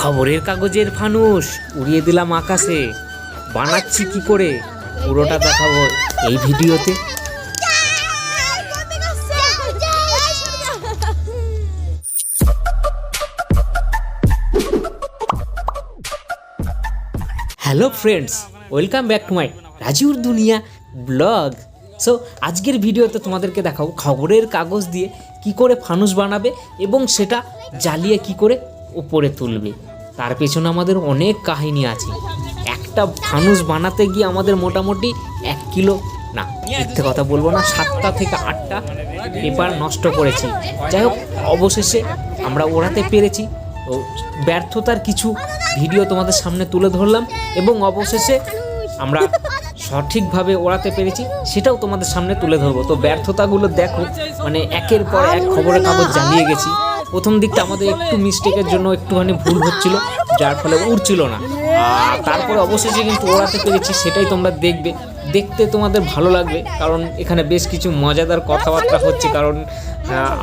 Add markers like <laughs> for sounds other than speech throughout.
খবরের কাগজের ফানুস উড়িয়ে দিলাম আকাশে। বানাচ্ছি কি করে? পুরোটা দেখাবো এই ভিডিওতে। Hello friends welcome back to my রাজুর দুনিয়া ব্লগ সো আজকের ভিডিওতে তোমাদেরকে দেখাবো খবরের কাগজ দিয়ে কি করে ফানুস বানাবে এবং সেটা জ্বালিয়ে কি করে উপরে তুলবে। তার পেছনে আমাদের অনেক কাহিনী আছে। একটা ফানুস বানাতে গিয়ে আমাদের মোটামুটি এক কিলো, না, মিথ্যে কথা বলব না, সাতটা থেকে আটটা পেপার নষ্ট করেছি। যাই হোক, অবশেষে আমরা ওড়াতে পেরেছি। ও ব্যর্থতার কিছু ভিডিও তোমাদের সামনে তুলে ধরলাম এবং অবশেষে আমরা সঠিকভাবে ওড়াতে পেরেছি, সেটাও তোমাদের সামনে তুলে ধরবো। তো ব্যর্থতাগুলো দেখো মানে একের পর এক খবরের কাগজ জানিয়ে গেছি। প্রথম দিকটা আমাদের একটু মিস্টেকের জন্য একটুখানি ভুল হচ্ছিল যার ফলে উড়ছিল না। আর তারপরে অবশেষে কিন্তু ওড়াতে পেরেছি সেটাই তোমরা দেখবে। দেখতে তোমাদের ভালো লাগবে কারণ এখানে বেশ কিছু মজাদার কথাবার্তা হচ্ছে কারণ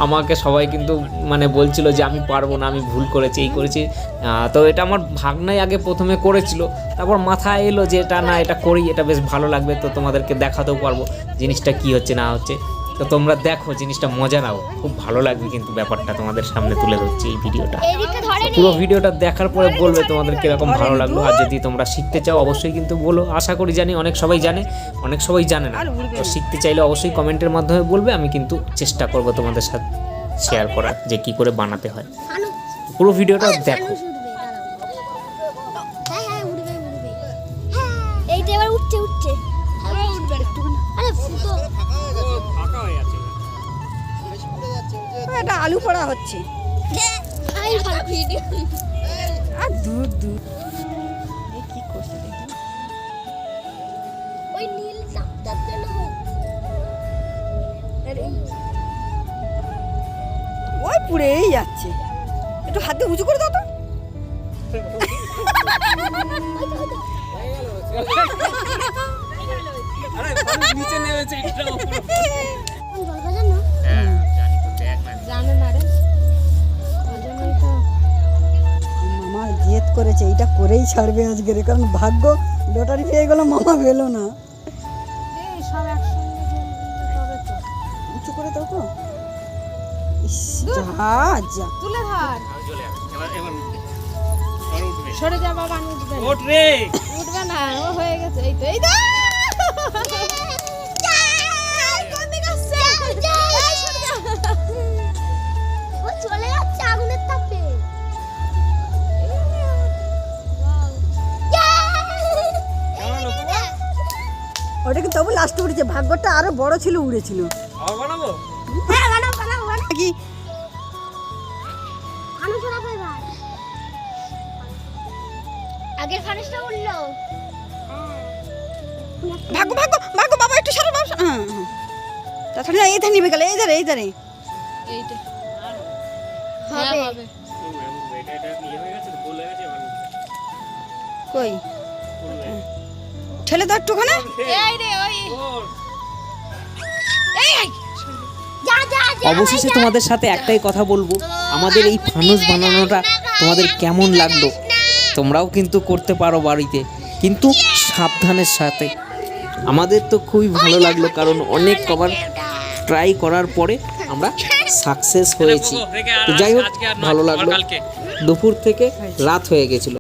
আমাকে সবাই কিন্তু মানে বলছিল যে আমি পারব না আমি ভুল করেছি এই করেছি। তো এটা আমার ভাগনাই আগে প্রথমে করেছিল তারপর মাথায় এলো যে এটা না এটা করি এটা বেশ ভালো লাগবে তো তোমাদেরকে দেখাতেও পারব জিনিসটা কি হচ্ছে না হচ্ছে। তো তোমরা দেখো জিনিসটা মজা নাও। খুব ভালো লাগবে কিন্তু ব্যাপারটা তোমাদের সামনে তুলে ধরছি এই ভিডিওটা। পুরো ভিডিওটা দেখার পরে বলবে তোমাদের কীরকম ভালো লাগল। আর যদি তোমরা শিখতে চাও অবশ্যই কিন্তু বলো। আশা করি জানি অনেক সবাই জানে অনেক সবাই জানে না। তো শিখতে চাইলে অবশ্যই কমেন্টের মাধ্যমে বলবে আমি কিন্তু চেষ্টা করব তোমাদের সাথে শেয়ার করার যে কি করে বানাতে হয়। পুরো ভিডিওটা দেখো। এইটা এবার উঠছে উঠছে। আরে ফুটো। এটা আলু পোড়া হচ্ছে। আর দূর দূর। এই কি করছে ওই নীল ওই পুড়েই যাচ্ছে। একটু হাত দিয়ে উঁচু করে দাও তো। কোন করেছে এটা করেই ছাড়বে আজকে রে। কারণ ভাগ্য লটারি পেয়ে গেল মামা পেল না। এই সব একসঙ্গে তবে তো। উঁচু করে দাও তো। ইস, যা যা। তুলে ধর। সরে যা বাবা উঠবে না। ওঠ রে। উঠবে না ও হয়ে গেছে। এই তো এই <laughs> ওটা কিন্তু তবু লাস্টে উঠেছে ভাগ্যটা আরও বড় ছিল উড়েছিল। হ্যাঁ বানাও বানাও বানাও। কি? আগের ফানুসটা ভাগ্য ভাগ্য ভাগ্য বাবা একটু সারা বাবা হ্যাঁ হ্যাঁ। তাছাড়া এই ধারে নিবে গেলে এই ধারে এই ধারে এইটা। হবে। হবে। কই? ঠেলে দাও একটুখানে। অবশেষে তোমাদের সাথে একটাই কথা বলব। আমাদের এই ফানুস বানানোটা তোমাদের কেমন লাগল? তোমরাও কিন্তু করতে পারো বাড়িতে। কিন্তু সাবধানের সাথে। আমাদের তো খুবই ভালো লাগল কারণ অনেক কবার ট্রাই করার পরে আমরা সাকসেস হয়েছি। তো যাই হোক ভালো লাগল। দুপুর থেকে রাত হয়ে গেছিল।